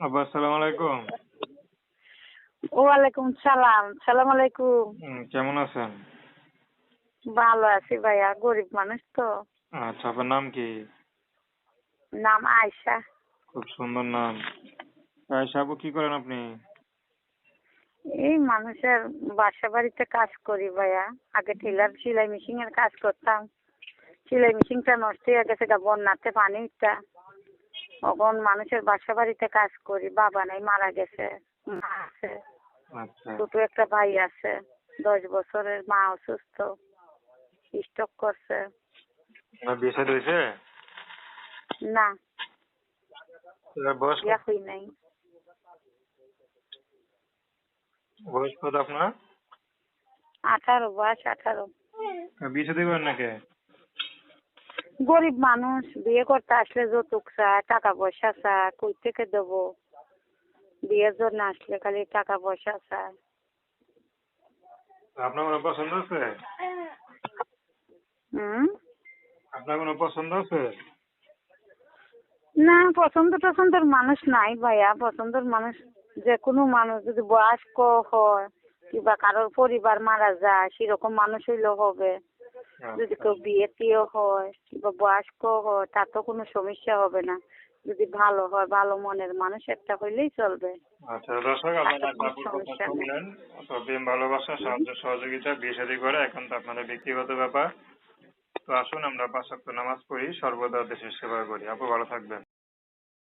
আব্বা আসসালামু আলাইকুম। ওয়ালাইকুম সালাম সালাম আলাইকুম। কেমন আছেন? ভালো আছি ভাইয়া গরিব মানুষ তো। আচ্ছা আপনার নাম কি? নাম খুব সুন্দর নাম। আপু কি করেন আপনি? এই মানুষের বাসা বাড়িতে কাজ করি ভাইয়া। আগে টেলার সেলাই মেশিন এর কাজ করতাম। সেলাই মেশিনটা নষ্ট হয়ে গেছে গা বন্যাতে পানি উঠতা। তখন মানুষের বাসা বাড়িতে কাজ করি বাবা নাই মারা গেছে মা আছে আচ্ছা। ছোট একটা ভাই আছে দশ বছরের মা অসুস্থ স্ট্রোক করছে। হয়েছে? না। আপনার বয়স হই নাই। বয়স কত আপনার? আঠারো বয়স আঠারো। বিয়ে শাদী করেন নাকি? গরিব মানুষ বিয়ে করতে আসলে যৌতুক চায় টাকা পয়সা চায় কই থেকে দেবো? বিয়ের জন্য আসলে খালি টাকা পয়সা চায়। আপনার কোনো পছন্দ আছে? হুম? আপনার কোনো পছন্দ আছে? না পছন্দ টছন্দের মানুষ নাই ভাইয়া। পছন্দের মানুষ যে কোনো মানুষ যদি বয়স্ক হয় কিংবা কারোর পরিবার মারা যায় সেরকম মানুষ হইলেও হবে। যদি কেউ বিয়ে টিয়ে হয় কিংবা বয়স্ক হয় তার তো কোনো সমস্যা হবে না। যদি ভালো হয় ভালো মনের মানুষ একটা হইলেই চলবে। আচ্ছা দর্শক আপনারা আচ্ছা, কথা শুনলেন। প্রেম ভালোবাসা সাহায্য সহযোগিতা বিয়ে করে এখন তো আপনাদের ব্যক্তিগত ব্যাপার। তো আসুন আমরা পাঁচ নামাজ পড়ি সর্বদা দেশের সেবা করি। আপু ভালো থাকবেন।